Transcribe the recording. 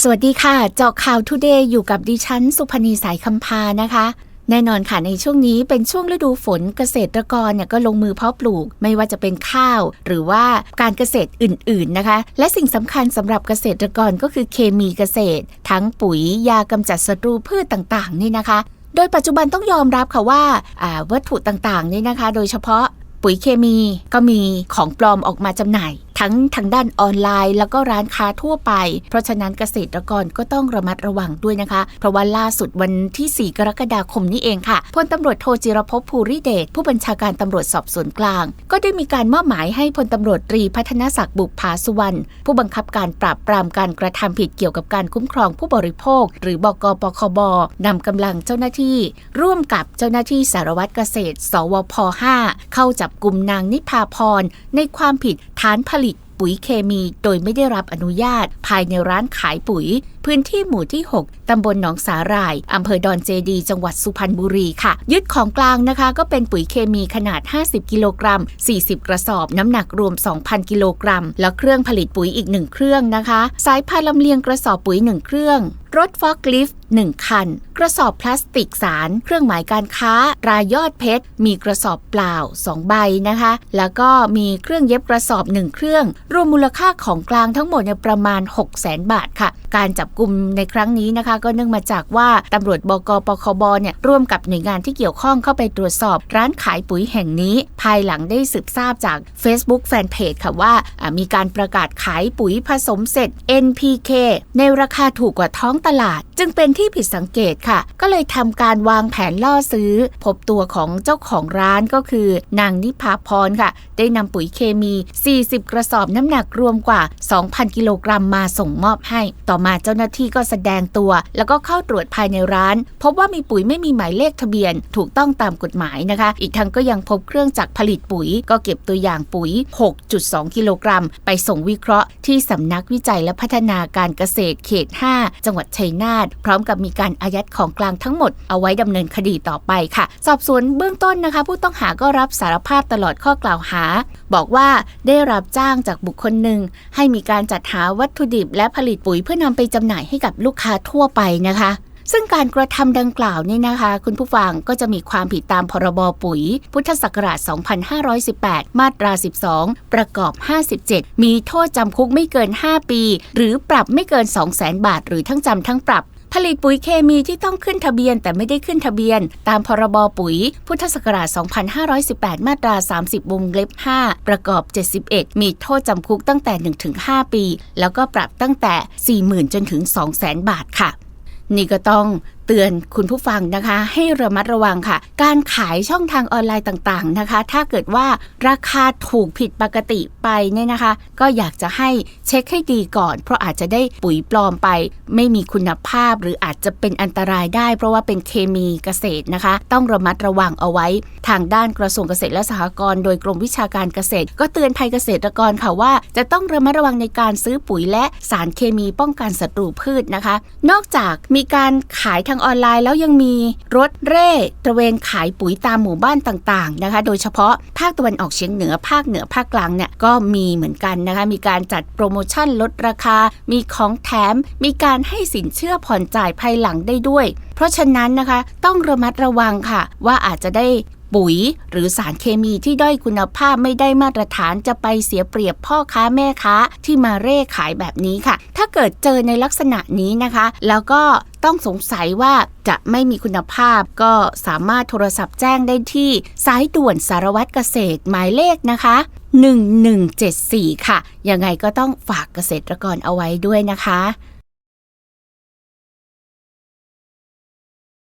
สวัสดีค่ะ เจาะข่าวทูเดย์อยู่กับดิฉัน สุพนีสายคำพานะคะ แน่นอนค่ะในช่วงนี้เป็นช่วงฤดูฝนเกษตรกรเนี่ยก็ลงมือเพาะปลูก ไม่ว่าจะเป็นข้าว หรือว่าการเกษตรอื่น ๆนะคะ และสิ่งสำคัญสำหรับเกษตรกรก็คือเคมีเกษตร ทั้งปุ๋ยยากำจัดศัตรูพืชต่าง ๆ นี่นะคะ โดยปัจจุบันต้องยอมรับค่ะว่าอ่าวัตถุต่างๆนี่นะคะ โดยเฉพาะปุ๋ยเคมีก็มีของปลอมออกมาจำหน่าย ทั้งทางด้านออนไลน์ แล้วก็ร้านค้าทั่วไป เพราะฉะนั้นเกษตรกรก็ต้องระมัดระวังด้วยนะคะ เพราะว่าล่าสุดวันที่ 4 กรกฎาคมนี้เองค่ะพลตำรวจโทจิรภพภูริเดชผู้บัญชาการตำรวจสอบสวนกลาง ก็ได้มีการมอบหมายให้พลตำรวจตรีพัฒนศักดิ์บุพภาสุวรรณผู้บังคับการปราบปรามการกระทำผิดเกี่ยวกับการคุ้มครองผู้บริโภค หรือบกปคบนำกำลังเจ้าหน้าที่ ร่วมกับเจ้าหน้าที่สารวัตรเกษตร สวพ 5 เข้าจับกลุ่มนางนิพาพรในความผิดฐานผลิต ปุ๋ยเคมีโดยไม่ได้รับอนุญาต ภายในร้านขายปุ๋ย พื้นที่หมู่ที่ 6 ตำบลหนองสาหร่าย อำเภอดอนเจดี จังหวัดสุพรรณบุรีค่ะ ยึดของกลางนะคะ ก็เป็นปุ๋ยเคมีขนาด 50 กิโลกรัม 40 กระสอบ น้ำหนักรวม 2,000 กิโลกรัม แล้วเครื่องผลิตปุ๋ยอีก 1 เครื่องนะคะ สายพานลำเลียงกระสอบปุ๋ย 1 เครื่อง รถฟอกลิฟต์ 1 คัน กระสอบพลาสติกสาร เครื่องหมายการค้า รายยอดเพชร มีกระสอบเปล่า 2 ใบนะคะ แล้วก็มีเครื่องเย็บกระสอบ 1 เครื่อง รวมมูลค่าของกลางทั้งหมดเนี่ประมาณ 6 0 0 0 0 0บาทค่ะ การจับกลุ่มในครั้งนี้นะคะ ก็เนื่องมาจากว่าตำรวจบกปคบเนี่ยร่วมกับหน่วยงานที่เกี่ยวข้องเข้าไปตรวจสอบร้านขายปุ๋ยแห่งนี้ ภายหลังได้สืบทราบจาก Facebook Fanpage ค่ะว่ามีการประกาศขายปุ๋ยผสมเสร็จ NPK ในราคาถูกกว่าท้องตลาด จึงเป็นที่ผิดสังเกตค่ะ ก็เลยทำการวางแผนล่อซื้อ พบตัวของเจ้าของร้านก็คือ นางนิพาพรค่ะ ได้นำปุ๋ยเคมี 40 กระสอบน้ำหนักรวมกว่า 2,000 กิโลกรัมมาส่งมอบให้ ต่อมาเจ้าหน้าที่ก็แสดงตัว แล้วก็เข้าตรวจภายในร้าน พบว่ามีปุ๋ยไม่มีหมายเลขทะเบียน ถูกต้องตามกฎหมายนะคะ อีกทั้งก็ยังพบเครื่องจักรผลิตปุ๋ย ก็เก็บตัวอย่างปุ๋ย 6.2 กิโลกรัม ไปส่งวิเคราะห์ที่สำนักวิจัยและพัฒนาการเกษตรเขต 5 จังหวัดชัยนาทพร้อมกับมีการอายัดของกลางทั้งหมดเอาไว้ดำเนินคดีต่อไปค่ะ สอบสวนเบื้องต้นนะคะ ผู้ต้องหาก็รับสารภาพตลอดข้อกล่าวหา บอกว่าได้รับจ้างจากบุคคลหนึ่ง ให้มีการจัดหาวัตถุดิบ และผลิตปุ๋ยเพื่อนำไปจำหน่ายให้กับลูกค้าทั่วไปนะคะซึ่งการกระทำดังกล่าวนี่นะคะ คุณผู้ฟังก็จะมีความผิดตามพรบปุ๋ย พุทธศักราช 2518 มาตรา 12 ประกอบ 57 มีโทษจำคุกไม่เกิน 5 ปี หรือปรับไม่เกิน 200,000 บาท หรือทั้งจำทั้งปรับ ผลิตปุ๋ยเคมีที่ต้องขึ้นทะเบียนแต่ไม่ได้ขึ้นทะเบียน ตามพรบปุ๋ย พุทธศักราช 2518 มาตรา 30 วงเล็บ 5 ประกอบ 71 มีโทษจำคุกตั้งแต่ 1-5 ปี แล้วก็ปรับตั้งแต่ 40,000 จนถึง 200,000 บาทค่ะ นี่ก็ต้องเตือนคุณผู้ฟังนะคะ ให้ระมัดระวังค่ะ การขายช่องทางออนไลน์ต่างๆนะคะ ถ้าเกิดว่าราคาถูกผิดปกติไปเนี่ยนะคะ ก็อยากจะให้เช็คให้ดีก่อน เพราะอาจจะได้ปุ๋ยปลอมไป ไม่มีคุณภาพหรืออาจจะเป็นอันตรายได้ เพราะว่าเป็นเคมีเกษตรนะคะ ต้องระมัดระวังเอาไว้ ทางด้านกระทรวงเกษตรและสหกรณ์โดยกรมวิชาการเกษตร ก็เตือนภัยเกษตรกรค่ะว่า จะต้องระมัดระวังในการซื้อปุ๋ยและสารเคมีป้องกันศัตรูพืชนะคะ นอกจากมีการขายทางออนไลน์แล้วยังมีรถเร่ตระเวนขายปุ๋ยตามหมู่บ้านต่างๆนะคะ โดยเฉพาะภาคตะวันออกเฉียงเหนือภาคเหนือภาคกลางเนี่ยก็มีเหมือนกันนะคะ มีการจัดโปรโมชั่นลดราคา มีของแถม มีการให้สินเชื่อผ่อนจ่ายภายหลังได้ด้วย เพราะฉะนั้นนะคะต้องระมัดระวังค่ะ ว่าอาจจะได้ ปุ๋ย หรือสารเคมีที่ด้อยคุณภาพไม่ได้มาตรฐานจะไปเสียเปรียบพ่อค้าแม่ค้าที่มาเร่ขายแบบนี้ค่ะ ถ้าเกิดเจอในลักษณะนี้นะคะ แล้วก็ต้องสงสัยว่าจะไม่มีคุณภาพก็สามารถโทรศัพท์แจ้งได้ที่ สายด่วนสารวัตรเกษตรหมายเลขนะคะ 1174 ค่ะ ยังไงก็ต้องฝากเกษตรกรเอาไว้ด้วยนะคะ